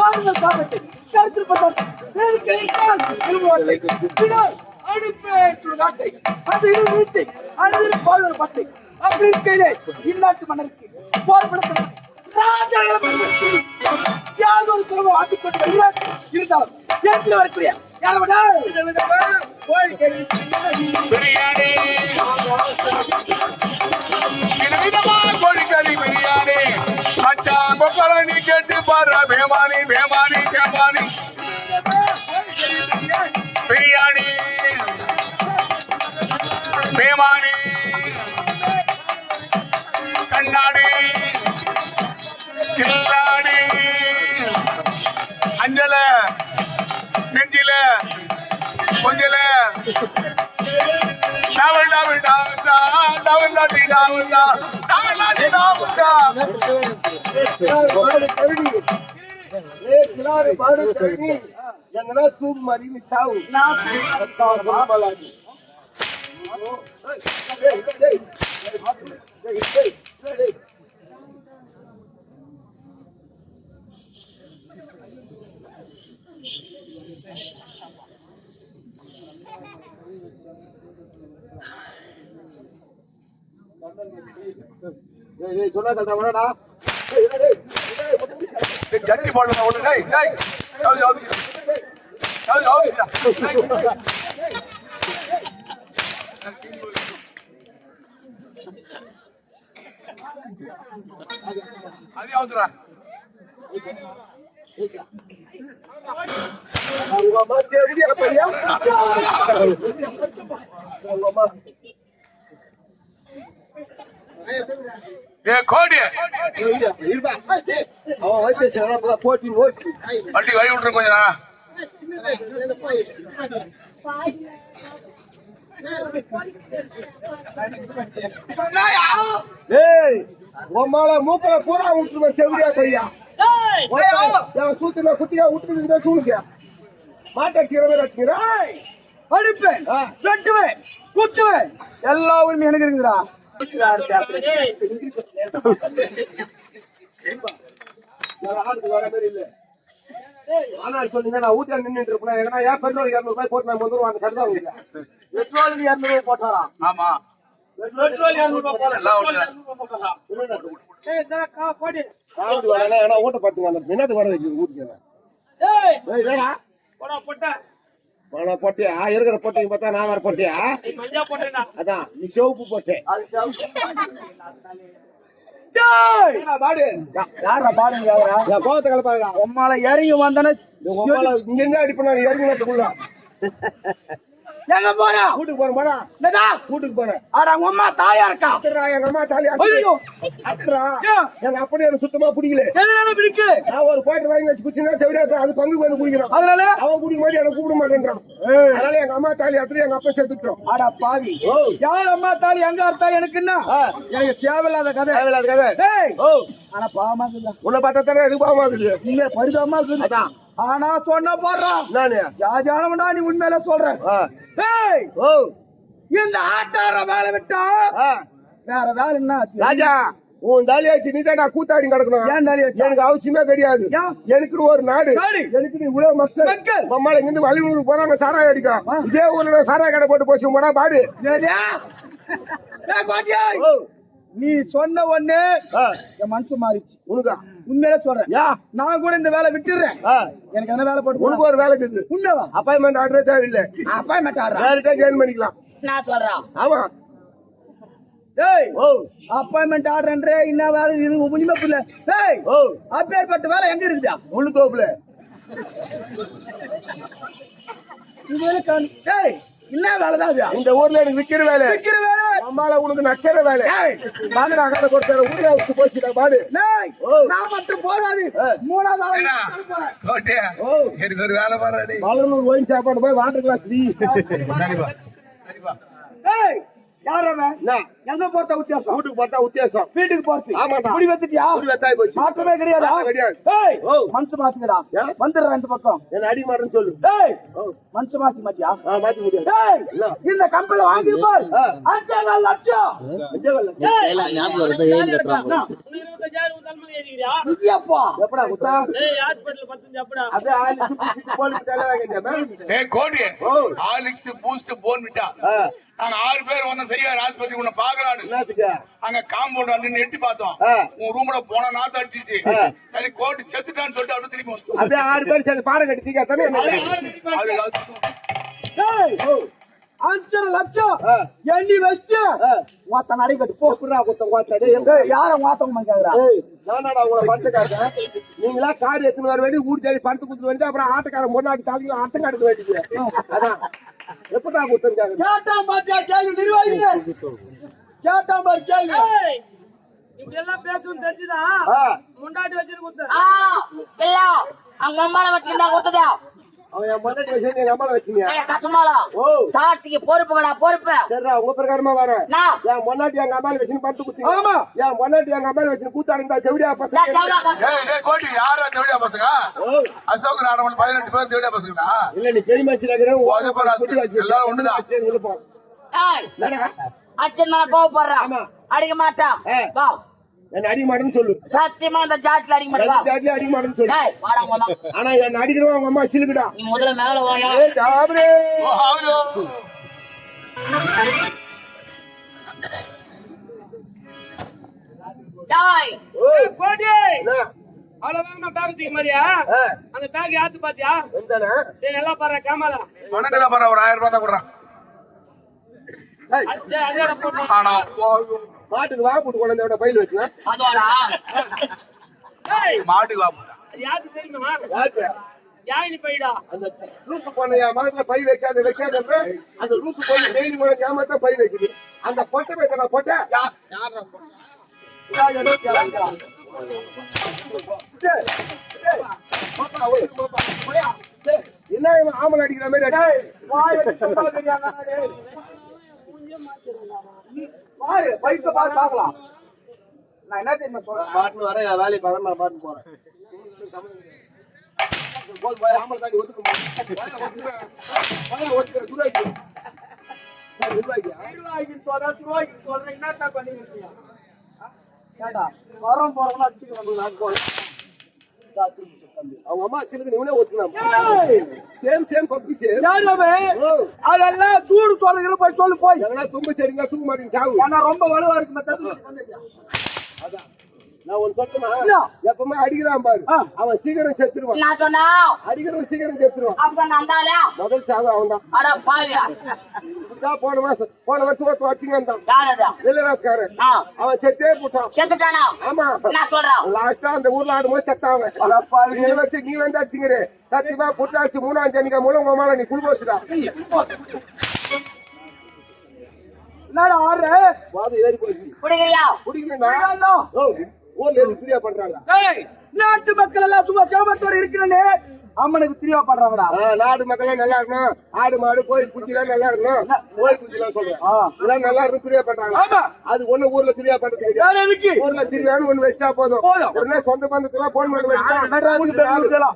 ஆறுதல் காப்பத்தை கிடைத்தால் அனுப்பேற்று நாட்டை அது இரு நிறுத்தி அனைத்து பால்வர் பட்டை அப்படி இருக்கையிலே இந்நாட்டு மன்னருக்கு போர்படுத்த ராஜாக்களை பயன்படுத்தி யாதொரு குழுவை ஆட்டிக் கொண்டு இருந்தாலும் ஏற்கனவே வரக்கூடிய யாரவடா பிரியாணி மச்சான் பொக்கலை நீ பேமானி பேமானி பேமானி பிரியாணி பேமானி கண்ணாடி கில்லாடி அஞ்சல நெஞ்சில கொஞ்சல டவல் டவல் டவல் டவல் லாட்டி எங்கன்னா தூக்கு மாதிரி நீ சாவு சொன்னா கல்தா வேணாடா ஜட்டி போடல ஒண்ணு. டேய் டேய். அது அவசரா உங்க அம்மா ஏ கோடி. இருப்பா அவன் போட்டி ஓட்டி வண்டி வழி விட்டுரு கொஞ்சம். ஏய் உம்மால மூக்கல பூரா விட்டுருவ செவிடியா பையா என் சூத்துல குத்தியா விட்டுது இந்த சூளுக்கு மாட்டாச்சுக்கிற வச்சுக்கிறேன். அடிப்பேன். வெட்டுவேன் குத்துவேன். எல்லா உரிமையும் எனக்கு இருக்குதுடா. ஆளுக்கு வர மாதிரி சொன்னீங்க நான் நின்னுட்டு இருப்பேன் ஏன்னா ஏன் பெட்ரோல் ரூபாய் போட்டு நான் முந்நூறு அந்த சட்டம் வாங்கிங்க பெட்ரோல் இரநூறு போட்டாராம் ஆமா பெட்ரோல் ஏன்னா ஓட்ட பார்த்துங்க என்னது வர வைக்க ஏய் போடா போட்டா நான் போட்டியா? இருக்கிற போட்டிங்க பார்த்தா நான் வேற போட்டியா? அதான் நீ சிவப்பு போட்டேன் கோவத்தை கலப்பாதா உம்மால இறங்கி வந்தானே இங்க இருந்து அடிப்பா நான் இறங்கினதுக்குள்ள. எங்க போறா? வீட்டுக்கு போறேன் போடா. என்னடா? வீட்டுக்கு போறேன். அட உங்க அம்மா தாயா இருக்கா? அத்துறா எங்க அம்மா தாலி ஐயோ. அத்துறா ஏன்? எங்க அப்படி எனக்கு சுத்தமா பிடிக்கல. எதனால பிடிக்கு? நான் ஒரு கோட்டை வாங்கி வச்சு குச்சினா இருப்பேன். அது பங்குக்கு வந்து குடிக்கிறான். அதனால? அவன் குடிக்கும் போது எனக்கு கூப்பிட மாட்டேன்றான். அதனால எங்க அம்மா தாலி அத்துற எங்க அப்பா சேர்த்துட்டோம் அட பாவி. யார் அம்மா தாலி எங்க அர்த்தா எனக்கு என்ன. எனக்கு தேவையில்லாத கதை. தேவையில்லாத கதை. ஆனா பாவமா இருக்குதா. உன்னை பார்த்தா தானே எனக்கு பாவமா இருக்குது. நீங்க பரிதாபமா இருக்குது. அதான். ஆனா சொன்ன போடுறா நானு ஜாஜானவன்டா நீ உண்மையில சொல்ற. ஏய் ஓ இந்த ஆட்டார வேலை விட்டா. வேற வேலை என்ன ராஜா உன் தாலியாச்சு நீ தான் கூத்தாடி கிடக்கணும் ஏன் தாலி வச்சா? எனக்கு அவசியமே கிடையாது? எனக்கு ஒரு நாடு? எனக்கு நீ இவ்வளவு மக்கள் மக்கள். மம்மால இங்க இருந்து வழிநூறு போறாங்க சாராய அடிக்கும் ஆ. இதே ஊர்ல சாராய கடை போட்டு போச்சு போனா பாடு நீ சொன்ன ஒண்ணு. என் மனசு மாறிச்சு உனக்கா? உண்மையில சொல்றேன். யா. நான் கூட இந்த வேலை விட்டுறேன். எனக்கு என்ன வேலை போட்டு உனக்கு ஒரு வேலை இருக்குது உண்மைவா? அப்பாயின்மெண்ட் ஆர்டரே தேவையில்லை. அப்பாயின்மெண்ட் ஆடுறா டேரக்டா ஜாயின் பண்ணிக்கலாம். நான் சொல்றேன். ஆமா. ஏய். ஓ. அப்பாயின்மெண்ட் ஆடுறேன்றே என்ன வேலை இது உண்மை புரியல. ஏய். ஓ. அப்பேற்பட்ட வேலை எங்க இருக்குதா? முள்ளு தோப்புல இது வேலை காணி. ஏய். என்ன வேலை தான் இந்த ஊர்ல எனக்கு விக்கிற வேலை. விக்கிற வேலை? அம்மால உனக்கு நக்கிற வேலை. ஏய். பாங்கடா கடை கொடுத்தாரு ஊரே விட்டு போச்சுடா பாடு ஏய் ஓ. நான் மட்டும் போறாது. மூணாவது? நான் எனக்கு ஒரு வேலை சாப்பாடு போய் வாட்டர் கிளாஸ் ஃப்ரீ சரிப்பா சரிப்பா ஏய் யார் அவன்? எங்க போறத வித்தியாசம் வீட்டுக்கு பார்த்தா வித்தியாசம் வீட்டுக்கு போறது. ஆமாண்டா. முடி வச்சுட்டியா முடி வெத்தாய் போச்சு. மாற்றமே கிடையாதா? கிடையாது. ஏய் ஓ. மனசு மாத்துக்கடா? வந்துடுறா இந்த பக்கம். என்ன அடி மாட்டேன்னு சொல்லு. ஏய் ஓ. மனசு மாத்தி மாத்தியா ஆ மாத்தி முடியாது ஏய். இந்த கம்பெனில வாங்கிருப்பார் ஆ. அஞ்சே கால் லட்சம். கால் லட்சம். ஞாபகம் வருது. ஏன் கட்டுறாங்க கோடி ஓ. ஹார்லிக்ஸ் பூஸ்ட் போன்விட்டா நாங்க ஆறு பேர் ஒண்ணு செய்யார் ஆஸ்பத்திரி உன்னை என்னத்துக்கு? அங்க காம்பவுண்ட் வந்து எட்டி பார்த்தோம். உன் ரூம்ல போன நாத்து அடிச்சிச்சு. சரி கோடி செத்துட்டான்னு சொல்லிட்டு அப்படியே திரும்பி வந்தோம். அப்படியே ஆறு பேர் சேர்ந்து பாடம் கட்டி தீக்கா தானே அது டேய் அஞ்சரை லட்சம். எண்ணி ஆ. வாத்த நடை கட்டு போ. எப்படா குத்த குத்த டேய் எங்க டேய், யார கேக்குறா? ஏய், நானாடா உங்களை நீங்களா கார் எடுத்துன்னு வர வேண்டி ஊர் தேடி பட்டு குத்துட்டு வேண்டி அப்புறம் ஆட்டக்காரன் பொண்ணாட்டி தாக்கி அட்டம் காட்டுக்கு வேண்டியது அதான். எப்பதான் குத்துருக்காங்க கேட்டா பாத்தியா? கேள்வி நிர்வாகி. கேட்டா பாரு கேள்வி இப்படி எல்லாம் பேசணும்னு தெரிஞ்சுதான் கொடுத்தாரு. ஆ, இல்ல. அவங்க அம்மால வச்சிருந்தா கொடுத்ததா? அவன் என் மண்ணாடி வச்சு எங்க அம்மால வச்சுங்க கசுமாலா ஓ. சாட்சிக்கு பொறுப்புக்கடா பொறுப்பு? சரிடா உங்க பிரகாரமா வரேன். நான்? என் மொன்னாட்டி எங்க அம்மால வச்சுன்னு பட்டு குத்தி ஆமா. என் மொன்னாட்டி எங்க அம்மால வச்சுன்னு கூத்தாடிந்தா செவிடியா நான் பசங்க. தேவலா கசு- ஏய் டேய் கோடி யாரா தேவடியா பசங்க? ஓ, அசோக் நாடகம் பதினெட்டு பேர் தேவடியா பசங்கடா இல்ல நீ பெரிய ஆஸ்பத்திரி. எல்லாரும் ஒண்ணுதான். ஏய், அச்சன் மேல கோவப்படுறான். ஆமா. அடிக்க மாட்டான். வா. என்ன அடிக்க மாட்டேன்னு சொல்லு. சத்தியமா இந்த ஜாட்ல அடிக்க மாட்டா ரெண்டு ஜாட்டியும் அடிக்க மாட்டேன்னு சொல்லு. வாடா ஆனா என்ன அடிக்கிறவன் அவங்க அம்மா சிலுக்குடா. நீ முதல்ல மேல வாயா டாபரே ஓ டேய். ஏய், கோடி, நான் bag தூக்கி மாதிரியா? அந்த bag யாத்து பாத்தியா? டேய், நல்லா பாரு, கேமரா. வணக்கதா பாரு ஒரு ஆயிரம் ரூபாய் தான் கொடுறான். ஆனா மாட்டுக்கு வா போட்டு கொண்டு வந்து பையில ஏய், மாட்டுக்கு வா அது யாருக்கு தெரியுமா? யாழினி பைடா. அந்த லூசு என் மகத்துல பை வைக்காத வைக்காத அந்த லூசு போன டெய்லி மூலம் ஏமாத்தான் பை வைக்குது. அந்த பொட்டை வைக்க நான் பொட்டை? என்ன இவன் ஆமல அடிக்கிற மாதிரி? பாரு பைக்க பாரு பார்க்கலாம். நான் என்ன தெரியுமா சொல்றேன்? பாட்டுன்னு வரேன், என் வேலையை பார்க்கறேன், நான் பாட்டுன்னு போறேன். போதும், போய் ஆம்பளை தாண்டி ஒத்துக்க ஒத்துக்கிறேன், துருவாக்கி. நிர்வாகி சொல்றேன் துரோகி சொல்றேன். என்னத்தா பண்ணி ஏண்டா வரோம் போறோம்னு அடிச்சுட்டு வந்து நான் போறேன். அவங்க அம்மா சிலுக்கு ஒத்துக்கலாம் ஏய், சேம் சேம் பப்பி சேம் அதெல்லாம் சூடு சொல்றீங்க போய் சொல்லு போய். எங்கன்னா தும்ப சரிங்க தூக்க மாட்டீங்க சாவு. ஏன்னா ரொம்ப வலுவா இருக்கு அதான். நான் ஒன்னு சொல்லட்டுமா? எப்பவுமே அடிக்கிறான் பாரு. அவன் சீக்கிரம் செத்துருவான். நான் சொன்னா? அடிக்கிறவன் சீக்கிரம் செத்துருவான். அப்ப நான் தானே? முதல் சாவு அவன் தான் இப்படிதான் போன மாசம் போன வருஷம் ஒருத்தன் வச்சுங்க தான் வெள்ளவாசக்காரன். ஆ, அவன் செத்தே போட்டான். செத்துட்டானா? ஆமா. சொல்றான் லாஸ்டா அந்த ஊர்ல ஆடும்போது செத்தான் அவன். நீ வந்து அடிச்சுங்கிற சத்தியமா புட்டாசி மூணாம் ஜனிக்கா மூலம் உன் மேல நீ குளுக்கோசுடா என்னடா ஆடுற? வாது ஏறி போச்சு. குடிக்கிறியா? குடிக்கணும்னா ஓ ஊர்ல எதுக்கு பிரியா பண்றாங்க. நாட்டு மக்கள் எல்லாம் சும்மா சாமத்தோட இருக்கிறேன்னு அம்மனுக்கு திரியா பண்றாங்கடா ஆ, நாடு மக்கள் நல்லா இருக்கணும். ஆடு மாடு கோயில் குச்சிலாம் நல்லா இருக்கணும். கோயில் குச்சிலாம் சொல்றேன். இதெல்லாம் நல்லா இருக்கு துரியா பண்றாங்க அது ஒண்ணு ஊர்ல துரியா பண்றது கிடையாது ஊர்ல திருவிழான்னு ஒண்ணு வச்சிட்டா போதும். உடனே சொந்த பந்தத்துலாம் போன் பண்ணி.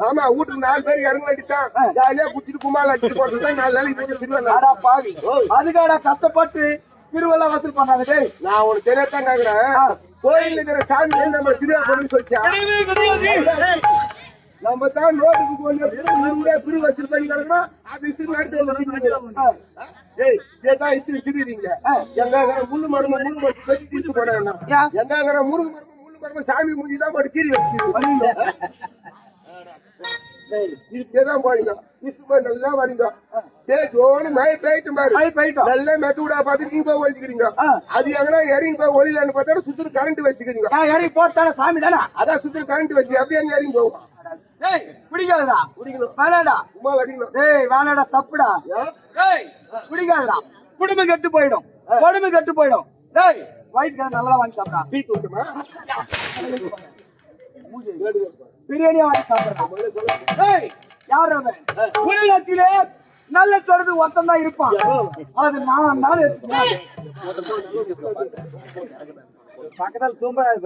ஆமா வீட்டுக்கு நாலு பேர் இறங்க வேண்டித்தான் ஜாலியா குச்சிட்டு குமால் அடிச்சுட்டு போட்டு நாலு நாளைக்கு திருவிழா அடா பாவி. அதுக்காடா கஷ்டப்பட்டு திருவெல்லாம் வசூல் பண்ணாங்க டேய். நான் உனக்கு தெரியத்தான் கேக்குறேன். கோயில்ல இருக்கிற சாமி நம்ம திருவிழா போடணும்னு சொல்லிச்சா? நம்ம தான் நோட்டுக்கு போய் பிரி வசூல் பண்ணி கிடக்குறோம். அது இஸ்திரி நடத்தி ஏய் ஏதான் இஸ்திரி திருறீங்க எங்க முள்ளு மரம முள்ளு மரத்து வெட்டி தீர்த்து போட வேண்டாம்? எங்க முருகு மரம முள்ளு மரம சாமி மூஞ்சி தான் போட்டு கீறி வச்சுக்கிது. இதுதான் போறீங்க போய் நல்லா வரீங்க டேய் ஜோனு மழை போயிட்டு பாரு மழை பெய்யட்டும். நல்லா மெத்து விடா பார்த்து நீங்க போய் ஒழிச்சுக்கிறீங்க. அது எங்கன்னா இறங்கி போய் ஒளிலான்னு பார்த்தா சுத்துரு கரண்ட் வச்சுக்கிறீங்க. இறங்கி போத்தான சாமி தானே? அதான் சுத்துரு கரண்ட் வச்சு அப்படியே அங்க இறங்கி போகும் டேய் பிடிக்காதுடா குடிக்கணும். வேணாடா. உமால் அடிக்கணும் டேய் வேணாடா தப்புடா. ஏன்? டேய் பிடிக்காதுடா குடும்பம் கெட்டு போயிடும். குடும்பம் கெட்டு போயிடும். டேய் வயிற்றுக்காக நல்லா வாங்கி சாப்பிடா. டீ தூட்டுமா? பிரியாணியா வாங்கி சாப்பிடுறா. டேய் யார் அவன்? உலகத்திலே நல்ல தொடர்ந்து ஒருத்தன் தான் இருப்பான். அது நான் தான் பக்கத்துல தூம்பராது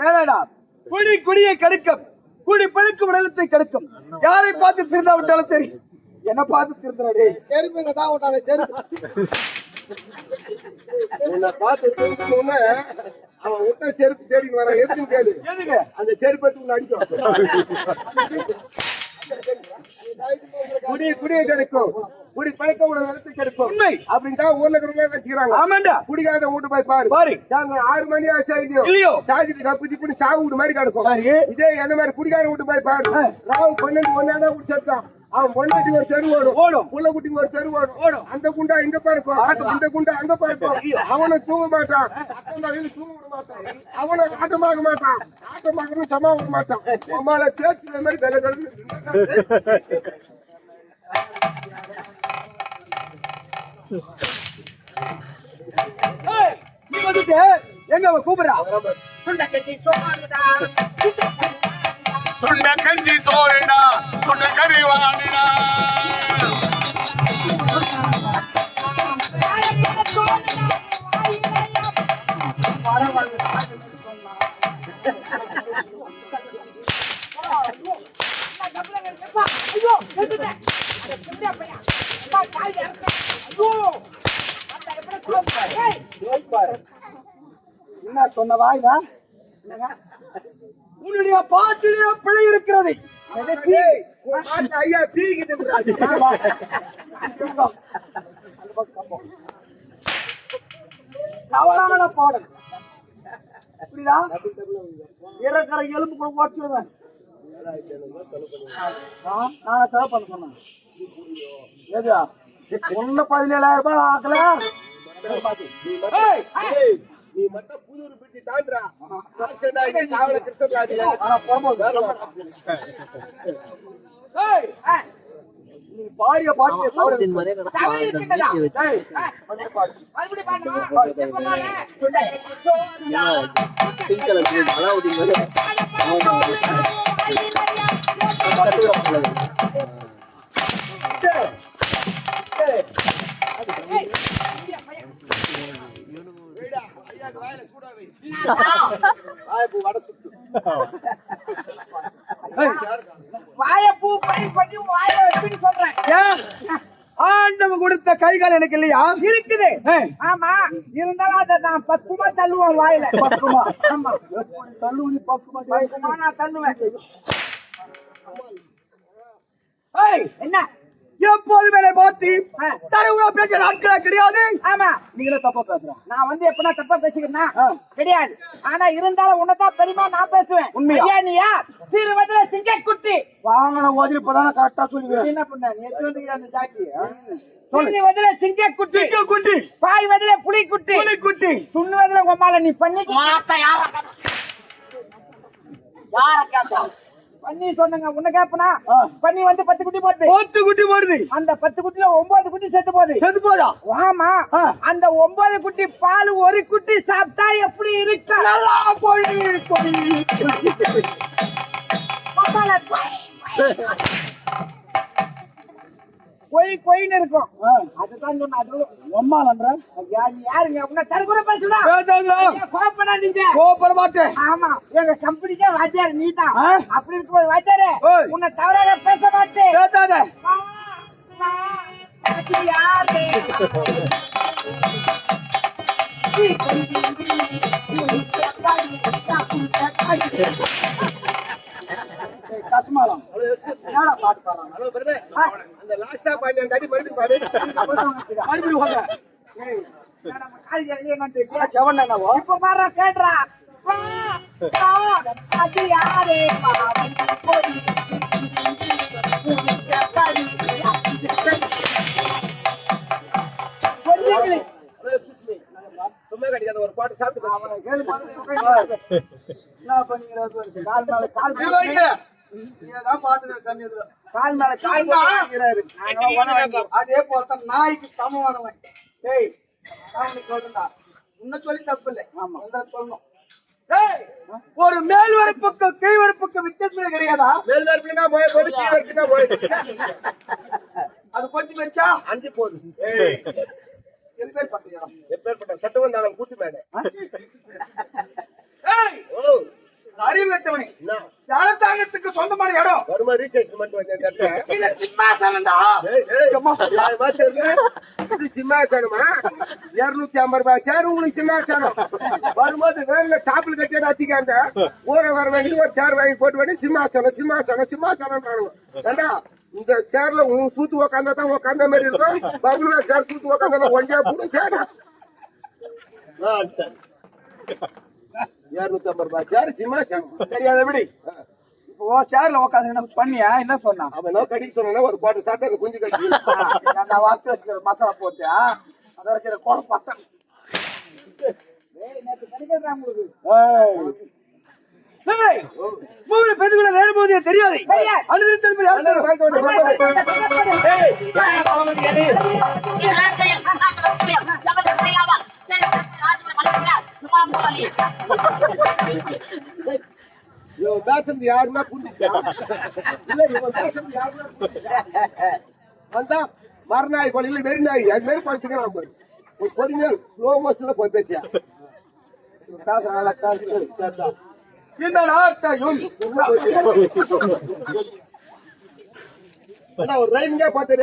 வேலைடா குடி குடியை கெடுக்கும். குடி பழுக்கும் நிலத்தை கெடுக்கும். யாரை பார்த்து திருந்தா விட்டாலும் சரி. என்ன பார்த்து திருந்தா டேய். செருப்புங்க தான் விட்டாங்க செருப்பு. உன்னை பார்த்து தெரிஞ்சுக்கணும்னா அவன் விட்ட செருப்பு தேடின்னு வரான். எப்படின்னு கேளு எதுக்கு? அந்த செருப்பத்து உன்னை அடிக்கும். குடி குடியை கிடைக்கும். குடி பழக்க நிலத்து கிடைக்கும். உண்மை. அப்படின்னு தான் ஊர்ல இருக்கிறவங்க நினைச்சுக்கிறாங்க ஆமாண்டா. குடிக்காத வீட்டு போய் பாரு. பாரு. சாயந்தரம் ஆறு மணி ஆசை இல்லையோ? சாஞ்சிட்டு கப்பு சிப்புன்னு சாவு வீடு மாதிரி கிடக்கும். இதே என்ன மாதிரி குடிக்கார வீட்டு போய் பாரு. ராவு பன்னெண்டு ஒன்னா வீடு சேர்த்தான் அவன் பொண்டாட்டி ஒரு தெரு ஓடும். ஓடும். புள்ள குட்டிக்கு ஒரு தெரு ஓடும். ஓடும். அந்த குண்டா இங்க பறக்கும். இந்த குண்டா அங்க பறக்கும் அவனும் தூங்க மாட்டான். பகையில தூங்க விட மாட்டான். அவனும் ஆட்டமாக மாட்டான். ஆட்டமாகணும் சமா விட மாட்டான். அம்மால தேய்ச்சி மாதிரி கல கலன்னு ஏய், நீ வந்துட்டு எங்க அவ கூப்பிடுறா? சுண்டக்கச்சி சோறுடா சுண்ட கஞ்சி சோறுடா சுண்ட கறி வாடிடா ஐயோ என்ன சொன்ன வாய்டா உன்னுடைய பாட்டிலே பிழை இருக்கிறது. தவறான பாடல். புரியுதா? இறக்கரை எலும்பு கூட ஓடிச்சுடுவேன் நான் செலவு பண்ண சொன்னேன். ஏதா ஒண்ணு பதினேழாயிரம் ரூபாய் ஆக்கல. நீ மட்டும் புதூர் பிடிச்சி தாண்டுறா. ஆக்சிடென்ட் ஆகி சாவல ஏய், நீ பாடிய பாட்டு இருக்கின்றதா ஏய், வந்து பாடு. மறுபடியும் பாடணும் எப்ப பாடு சுண்டக்கச்சி சோறுடா பிங்க் கலர் போட்டு அலாவுதீன் மேல ஏய், வைடா ஐயாக்கு வாயில சூடா வை ஏய், வாழைப்பூ பறி பண்ணி வாழை வச்சுன்னு சொல்றேன்? ஆண்டவன் கொடுத்த கைகள் எனக்கு இல்லையா? இருக்குது. ஆமா. இருந்தாலும் அதை நான் பக்குமா தள்ளுவேன் வாயில. பக்குமா? ஆமா. தள்ளுவலி பக்குமா நான் தள்ளுவேன். என்ன? எப்போதும் என்னை பார்த்து. தருவுல பேச நாட்களே கிடையாது. ஆமா. நீங்களே தப்பா பேசுற நான் வந்து எப்பனா தப்பா பேசிக்கிறேன்னா ஆ. கிடையாது. ஆனா இருந்தாலும் உன்னதான் பெரியமா நான் பேசுவேன். உண்மையா? நீயா? சிறு வயதுல சிங்க குட்டி வாங்கின ஓதிரி இப்பதானே கரெக்டா சொல்லுவேன் என்ன பண்ண? நீ எடுத்து வந்துக்கிற அந்த ஜாக்கி. சிறு வயதுல சிங்க குட்டி சிங்க குட்டி பாய் வயதுல புலி குட்டி புலி குட்டி துண்ணு வயதுல உமால நீ பண்ணி யார கேட்டா? பண்ணி சொன்னங்க உன்ன கேப்பனா. பண்ணி வந்து பத்து குட்டி போட்டு பத்து குட்டி போடுது. அந்த பத்து குட்டில ஒன்பது குட்டி செத்து போகுது. செத்து போதா ஆமா. அந்த ஒன்பது குட்டி பால் ஒரு குட்டி சாப்பிட்டா எப்படி இருக்கு? நல்லா கோழி மசாலா. கொய் கொயின்னு இருக்கும். அதுதான் சொன்ன அது நீ யாருங்க? உன்ன தரக்குற பேசுடா. பேசாதுடா. கோப்படாதீங்க கோபப்பட மாட்டேன். ஆமா எங்க கம்பெனிக்கே வாத்தியார் நீ தான்? அப்படி இருக்கும்போது வாத்தியாரே. உன்னை தவறாக பேச மாட்டேன். பேசாத. யாரு? ஏய், கஸ்மாலம் என்னடா பாட்டு பாடுறாங்க? ஹலோ பிரதர் அந்த லாஸ்டா பாடி அடி மறுபடியும் பாடு. மறுபடியும் வாங்க இப்ப கேட்றா. அது யாரு? சும்மா கிடைக்காத ஒரு பாட்டு சாப்பிட்டு கால் மேல கால் மேல அதே போலதான் நாய்க்கு சமமானவன் டேய் அவனுக்கு சொல்லுடா உன்னை சொல்லி தப்பு இல்லை. ஆமா. சொல்லணும். டேய் ஒரு மேல் வரப்புக்கு கீழ் வரப்புக்கு வித்தியாசமே கிடையாதா? மேல் வரப்புனா போய் போடு கீழ் வரப்புனா போய். அது கொஞ்சம் வச்சா அஞ்சு போகுது எப்பேர் பட்ட இடம் எப்பேற்பட்ட சட்டம் வந்தாலும் கூத்து மேடை ஏய் ஓ அறிவு கட்டவனே. என்ன? அரசாங்கத்துக்கு சொந்தமான இடம். வருமா ரிஜிஸ்ட்ரேஷன் பண்ணிட்டு வந்தேன்? இது சிம்மாசனம்டா? இது சிம்மாசனமா? இருநூத்தி ஐம்பது ரூபாய் சேர் உங்களுக்கு சிம்மாசனம். வரும்போது வேலையில டாப்ல கட்டி அத்திக்காந்த ஊரை வர வாங்கி ஒரு சேர் வாங்கி போட்டு வேண்டி சிம்மாசனம் சிம்மாசனம் சிம்மாசனம் ஏண்டா இந்த சேர்ல உன் சூத்து உக்காந்தா தான் உக்காந்த மாதிரி இருக்கும்? பகுல சேர் சூத்து உக்காந்தா ஒன்றா கூட சேர். இருநூத்தி ஐம்பது ரூபாய் சேர் சிம்மாசனம். சரி அதை விடு. இப்போ சேர்ல உட்காந்து பண்ணியா? என்ன சொன்னா? அவன் என்ன கடிக்க சொன்னா ஒரு பாட்டு சாப்பிட்டு குஞ்சு கட்டி நான் வார்த்தை வச்சுக்கிற மசாலா போட்டு அதை வைக்கிற கோட பசங்க மூணு பெண்களை நேரும்போதே தெரியாது. அனுமதி யார் தரும்? இவன் பேசுறது யாருன்னா புரிஞ்சுச்சா இல்ல இவன் பேசுறது யாருன்னா வந்தா மறுநாய் கொலையில வெறி நாய் அது மாதிரி பழிச்சுக்கிறான் பாரு ஒரு பொறுமையா ஸ்லோ மோஷன்ல போய் பேசியா. பேசுறான் கேட்டா. இந்த நாட்டையும்? ஒரு ரைமிங்கா பாட்டு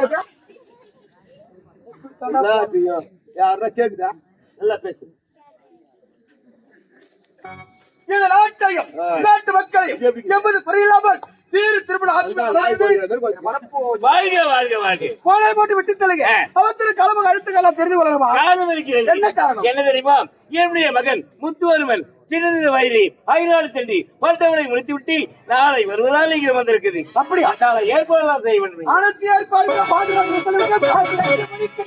யாருன்னா கேக்குதா? நல்லா பேசு. இந்த நாட்டையும். நாட்டு மக்களையும்? எவ்வளவு குறையில்லாமல் சீறு திருமண. வாழ்க வாழ்க வாழ்க. கோலை போட்டு விட்டு தள்ளுங்க. அவத்திர கிளம்பு அடுத்த தெரிந்து கொள்ளலாமா காரணம் இருக்கிறது. என்ன காரணம்? என்ன தெரியுமா? என்னுடைய மகன் முத்துவர்மன் சிறிது வயது ஐநாடு தண்டி பட்டவனை முடித்துவிட்டு நாளை வருவதால் இங்கே வந்திருக்குது. அப்படியா? நாளை ஏற்பாடு செய்ய வேண்டும். அனைத்து ஏற்பாடுகளும் பாதுகாப்பு